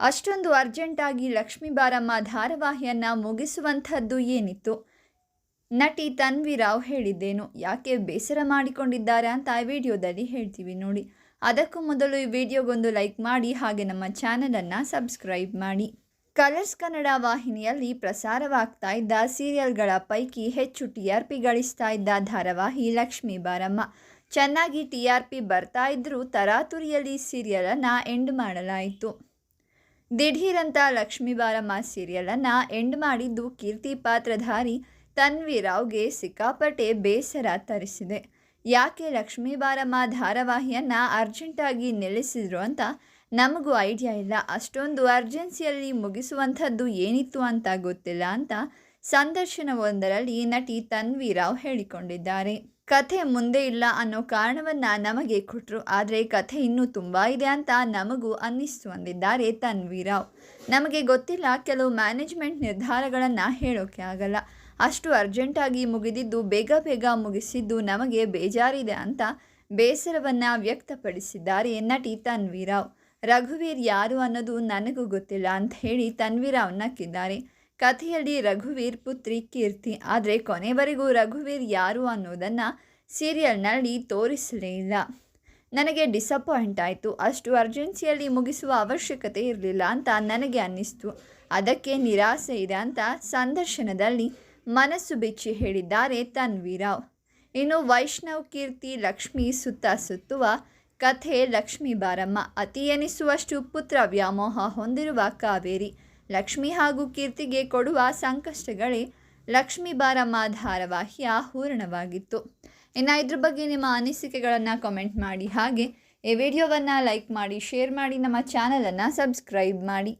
ಅಷ್ಟೊಂದು ಅರ್ಜೆಂಟಾಗಿ ಲಕ್ಷ್ಮೀ ಬಾರಮ್ಮ ಧಾರಾವಾಹಿಯನ್ನು ಮುಗಿಸುವಂಥದ್ದು ಏನಿತ್ತು? ನಟಿ ತನ್ವಿ ರಾವ್ ಹೇಳಿದ್ದೇನು, ಯಾಕೆ ಬೇಸರ ಮಾಡಿಕೊಂಡಿದ್ದಾರೆ ಅಂತ ಆ ವಿಡಿಯೋದಲ್ಲಿ ಹೇಳ್ತೀವಿ ನೋಡಿ. ಅದಕ್ಕೂ ಮೊದಲು ಈ ವಿಡಿಯೋಗೊಂದು ಲೈಕ್ ಮಾಡಿ, ಹಾಗೆ ನಮ್ಮ ಚಾನಲನ್ನು ಸಬ್ಸ್ಕ್ರೈಬ್ ಮಾಡಿ. ಕಲರ್ಸ್ ಕನ್ನಡ ವಾಹಿನಿಯಲ್ಲಿ ಪ್ರಸಾರವಾಗ್ತಾ ಇದ್ದ ಸೀರಿಯಲ್ಗಳ ಪೈಕಿ ಹೆಚ್ಚು ಟಿ ಆರ್ ಪಿ ಗಳಿಸ್ತಾ ಇದ್ದ ಧಾರಾವಾಹಿ ಲಕ್ಷ್ಮೀ ಬಾರಮ್ಮ. ಚೆನ್ನಾಗಿ ಟಿ ಆರ್ ಪಿ ಬರ್ತಾ ಇದ್ದರೂ ತರಾತುರಿಯಲ್ಲಿ ಸೀರಿಯಲನ್ನು ಎಂಡ್ ಮಾಡಲಾಯಿತು. ದಿಢೀರಂತ ಲಕ್ಷ್ಮೀ ಬಾರಮ್ಮ ಸೀರಿಯಲನ್ನು ಎಂಡ್ ಮಾಡಿದ್ದು ಕೀರ್ತಿ ಪಾತ್ರಧಾರಿ ತನ್ವಿ ರಾವ್ಗೆ ಸಿಕ್ಕಾಪಟ್ಟೆ ಬೇಸರ ತರಿಸಿದೆ. ಯಾಕೆ ಲಕ್ಷ್ಮೀ ಬಾರಮ್ಮ ಧಾರಾವಾಹಿಯನ್ನು ಅರ್ಜೆಂಟಾಗಿ ನಿಲ್ಲಿಸಿದ್ರು ಅಂತ ನಮಗೂ ಐಡಿಯಾ ಇಲ್ಲ. ಅಷ್ಟೊಂದು ಅರ್ಜೆನ್ಸಿಯಲ್ಲಿ ಮುಗಿಸುವಂಥದ್ದು ಏನಿತ್ತು ಅಂತ ಗೊತ್ತಿಲ್ಲ ಅಂತ ಸಂದರ್ಶನವೊಂದರಲ್ಲಿ ನಟಿ ತನ್ವಿ ರಾವ್ ಹೇಳಿಕೊಂಡಿದ್ದಾರೆ. ಕಥೆ ಮುಂದೆ ಇಲ್ಲ ಅನ್ನೋ ಕಾರಣವನ್ನ ನಮಗೆ ಕೊಟ್ಟರು ಆದರೆ ಕಥೆ ಇನ್ನೂ ತುಂಬ ಇದೆ ಅಂತ ನಮಗೂ ಅನ್ನಿಸ್ತು ಅಂದಿದ್ದಾರೆ ತನ್ವಿ ರಾವ್ ನಮಗೆ ಗೊತ್ತಿಲ್ಲ ಕೆಲವು ಮ್ಯಾನೇಜ್ಮೆಂಟ್ ನಿರ್ಧಾರಗಳನ್ನು ಹೇಳೋಕೆ ಆಗಲ್ಲ. ಅಷ್ಟು ಅರ್ಜೆಂಟಾಗಿ ಮುಗಿದಿದ್ದು ಬೇಗ ಬೇಗ ಮುಗಿಸಿದ್ದು ನಮಗೆ ಬೇಜಾರಿದೆ ಅಂತ ಬೇಸರವನ್ನು ವ್ಯಕ್ತಪಡಿಸಿದ್ದಾರೆ ನಟಿ ತನ್ವಿ ರಾವ್ ರಘುವೀರ್ ಯಾರು ಅನ್ನೋದು ನನಗೂ ಗೊತ್ತಿಲ್ಲ ಅಂತ ಹೇಳಿ ತನ್ವೀರಾವ್ ನಕ್ಕಿದ್ದಾರೆ. ಕಥೆಯಲ್ಲಿ ರಘುವೀರ್ ಪುತ್ರಿ ಕೀರ್ತಿ. ಆದರೆ ಕೊನೆವರೆಗೂ ರಘುವೀರ್ ಯಾರು ಅನ್ನೋದನ್ನು ಸೀರಿಯಲ್ನಲ್ಲಿ ತೋರಿಸಲೇ ಇಲ್ಲ. ನನಗೆ ಡಿಸಪಾಯಿಂಟ್ ಆಯಿತು. ಅಷ್ಟು ಅರ್ಜೆನ್ಸಿಯಲ್ಲಿ ಮುಗಿಸುವ ಅವಶ್ಯಕತೆ ಇರಲಿಲ್ಲ ಅಂತ ನನಗೆ ಅನ್ನಿಸ್ತು. ಅದಕ್ಕೆ ನಿರಾಸೆ ಇದೆ ಅಂತ ಸಂದರ್ಶನದಲ್ಲಿ ಮನಸ್ಸು ಬಿಚ್ಚಿ ಹೇಳಿದ್ದಾರೆ ತನ್ವೀರಾವ್ ಇನ್ನು ವೈಷ್ಣವ್, ಕೀರ್ತಿ, ಲಕ್ಷ್ಮಿ ಸುತ್ತ ಸುತ್ತುವ ಕಥೆ ಲಕ್ಷ್ಮೀ ಬಾರಮ್ಮ. ಅತಿ ಎನಿಸುವಷ್ಟು ಪುತ್ರ ವ್ಯಾಮೋಹ ಹೊಂದಿರುವ ಕಾವೇರಿ. ಲಕ್ಷ್ಮಿ ಹಾಗೂ ಕೀರ್ತಿಗೆ ಕೊಡುವ ಸಂಕಷ್ಟಗಳೇ ಲಕ್ಷ್ಮಿ ಬಾರಮ್ಮ ಧಾರಾವಾಹಿಯ ಹೂರಣವಾಗಿತ್ತು. ಇನ್ನು ಇದ್ರ ಬಗ್ಗೆ ನಿಮ್ಮ ಅನಿಸಿಕೆಗಳನ್ನು ಕಮೆಂಟ್ ಮಾಡಿ. ಹಾಗೆ ಈ ವಿಡಿಯೋವನ್ನು ಲೈಕ್ ಮಾಡಿ ಶೇರ್ ಮಾಡಿ, ನಮ್ಮ ಚಾನಲನ್ನು ಸಬ್ಸ್ಕ್ರೈಬ್ ಮಾಡಿ.